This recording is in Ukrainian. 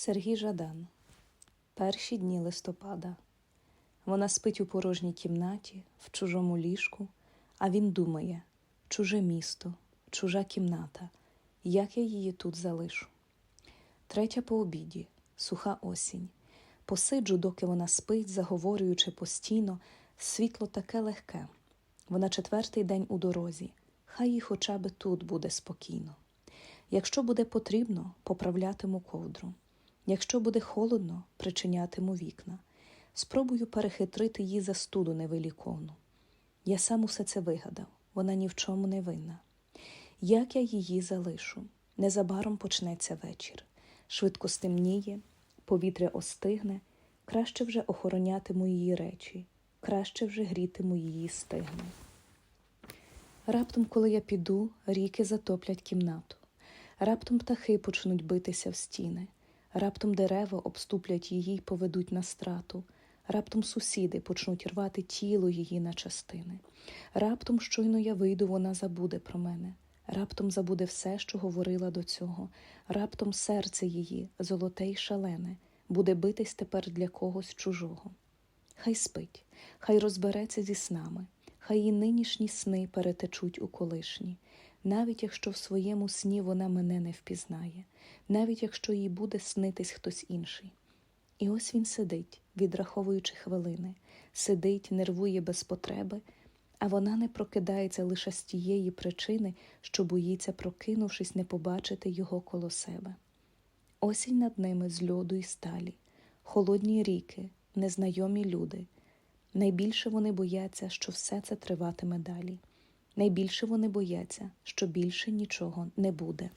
Сергій Жадан. Перші дні листопада. Вона спить у порожній кімнаті, в чужому ліжку, а він думає чуже місто, чужа кімната, як я її тут залишу. Третя по обіді, суха осінь. Посиджу, доки вона спить, заговорюючи постійно, світло таке легке. Вона четвертий день у дорозі, хай їй хоча би тут буде спокійно. Якщо буде потрібно, поправлятиму ковдру. Якщо буде холодно, причинятиму вікна. Спробую перехитрити її застуду невеликовну. Я сам усе це вигадав, вона ні в чому не винна. Як я її залишу? Незабаром почнеться вечір. Швидко стемніє, повітря остигне, краще вже охоронятиму її речі, краще вже грітиму її стигни. Раптом, коли я піду, ріки затоплять кімнату. Раптом птахи почнуть битися в стіни, раптом дерева обступлять її й поведуть на страту, раптом сусіди почнуть рвати тіло її на частини. Раптом, щойно я вийду, вона забуде про мене. Раптом забуде все, що говорила до цього. Раптом серце її, золоте й шалене, буде битись тепер для когось чужого. Хай спить, хай розбереться зі снами, хай і нинішні сни перетечуть у колишні, навіть якщо в своєму сні вона мене не впізнає, навіть якщо їй буде снитись хтось інший. І ось він сидить, відраховуючи хвилини, сидить, нервує без потреби, а вона не прокидається лише з тієї причини, що боїться, прокинувшись, не побачити його коло себе. Осінь над ними з льоду і сталі, холодні ріки, незнайомі люди. Найбільше вони бояться, що все це триватиме далі. Найбільше вони бояться, що більше нічого не буде.